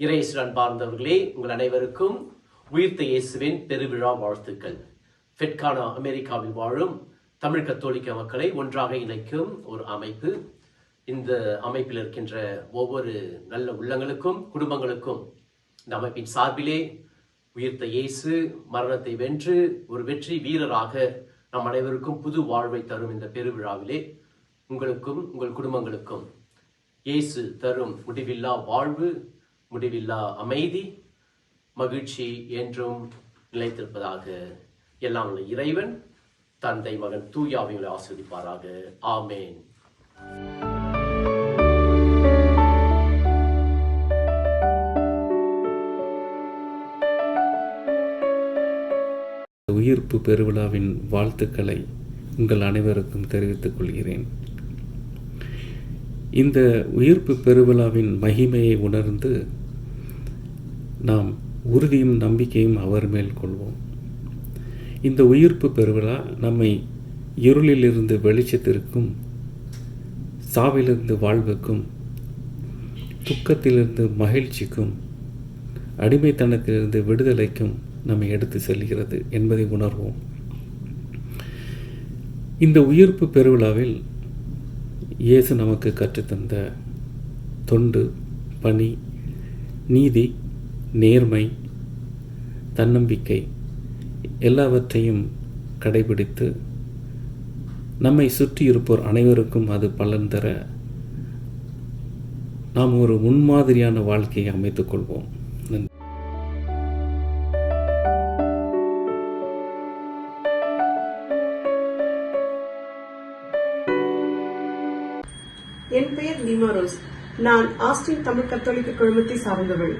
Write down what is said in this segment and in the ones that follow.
இறைசுடன் பார்ந்தவர்களே உங்கள் அனைவருக்கும் உயிர்த்த இயேசுவின் பெருவிழா வாழ்த்துக்கள். ஃபெட்கானா அமெரிக்காவில் வாழும் தமிழ் கத்தோலிக்க மக்களை ஒன்றாக இணைக்கும் ஒரு அமைப்பு. இந்த அமைப்பில் இருக்கின்ற ஒவ்வொரு நல்ல உள்ளங்களுக்கும் குடும்பங்களுக்கும் இந்த அமைப்பின் சார்பிலே உயிர்த்த இயேசு மரணத்தை வென்று ஒரு வெற்றி வீரராக நம் அனைவருக்கும் புது வாழ்வை தரும் இந்த பெருவிழாவிலே உங்களுக்கும் உங்கள் குடும்பங்களுக்கும் இயேசு தரும் முடிவில்லா வாழ்வு முடிவில்லா அமைதி மகிழ்ச்சி என்றும் நிலைத்திருப்பதாக எல்லாம் உள்ள இறைவன் தந்தை மகன் தூயாவிகளை ஆஸ்வதிப்பாராக ஆமேன். உயிர்ப்பு பெருவிழாவின் வாழ்த்துக்களை உங்கள் அனைவருக்கும் தெரிவித்துக் கொள்கிறேன். இந்த உயிர்ப்பு பெருவிழாவின் மகிமையை உணர்ந்து நாம் உறுதியும் நம்பிக்கையும் அவர் மேல் கொள்வோம். இந்த உயிர்ப்பு பெருவிழா நம்மை இருளிலிருந்து வெளிச்சத்திற்கும் சாவிலிருந்து வாழ்வுக்கும் துக்கத்திலிருந்து மகிழ்ச்சிக்கும் அடிமைத்தனத்திலிருந்து விடுதலைக்கும் நம்மை எடுத்து செல்கிறது என்பதை உணர்வோம். இந்த உயிர்ப்பு பெருவிழாவில் இயேசு நமக்கு கற்றுத்தந்த தொண்டு பணி நீதி நேர்மை தன்னம்பிக்கை எல்லாவற்றையும் கடைபிடித்து நம்மை சுற்றி இருப்போர் அனைவருக்கும் அது பலன் தர நாம் ஒரு முன்மாதிரியான வாழ்க்கையை அமைத்துக் கொள்வோம். நன்றி. என் பெயர் லீமா ரோஸ். நான் ஆஸ்டின் தமிழ் கத்தோலிக்க குழுமத்தை சார்ந்தவள்.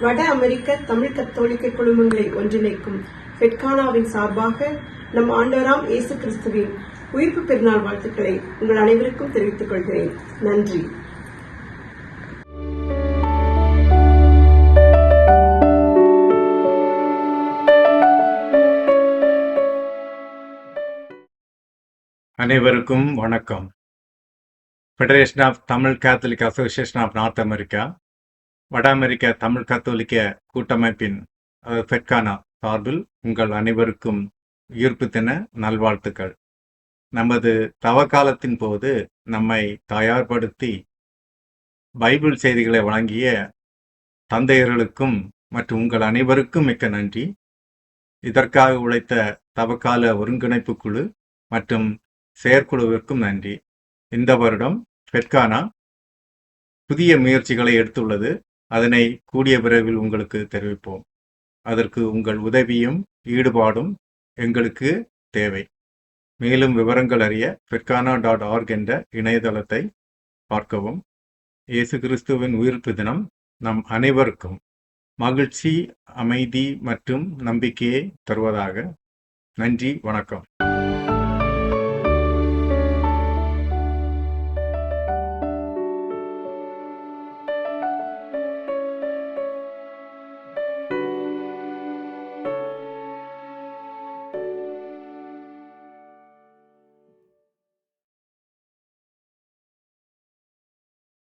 வட அமெரிக்க தமிழ் கத்தோலிக்க குழுமங்களை ஒன்றிணைக்கும் ஃபெட்கானாவின் சார்பாக நம் ஆண்டவராம் இயேசு கிறிஸ்துவின் உயிர்ப்பு பெருநாள் வாழ்த்துக்களை உங்கள் அனைவருக்கும் தெரிவித்துக் கொள்கிறேன். நன்றி. அனைவருக்கும் வணக்கம். Federation of Tamil Catholic association of North America வட அமெரிக்க தமிழ் கத்தோலிக்க கூட்டமைப்பின் ஃபெட்கானா சார்பில் உங்கள் அனைவருக்கும் ஈர்ப்பு தின நல்வாழ்த்துக்கள். நமது தவக்காலத்தின் போது நம்மை தயார்படுத்தி பைபிள் செய்திகளை வழங்கிய தந்தையர்களுக்கும் மற்றும் உங்கள் அனைவருக்கும் மிக்க நன்றி. இதற்காக உழைத்த தவக்கால ஒருங்கிணைப்பு குழு மற்றும் செயற்குழுவிற்கும் நன்றி. இந்த வருடம் ஃபெட்கானா புதிய முயற்சிகளை எடுத்துள்ளது. அதனை கூடிய விரைவில் உங்களுக்கு தெரிவிப்போம். அதற்கு உங்கள் உதவியும் ஈடுபாடும் எங்களுக்கு தேவை. மேலும் விவரங்கள் அறிய ஃபெட்கானா டாட் ஆர்க் என்ற இணையதளத்தை பார்க்கவும். இயேசு கிறிஸ்துவின் உயிர்ப்பு தினம் நம் அனைவருக்கும் மகிழ்ச்சி அமைதி மற்றும் நம்பிக்கையை தருவதாக. நன்றி வணக்கம்.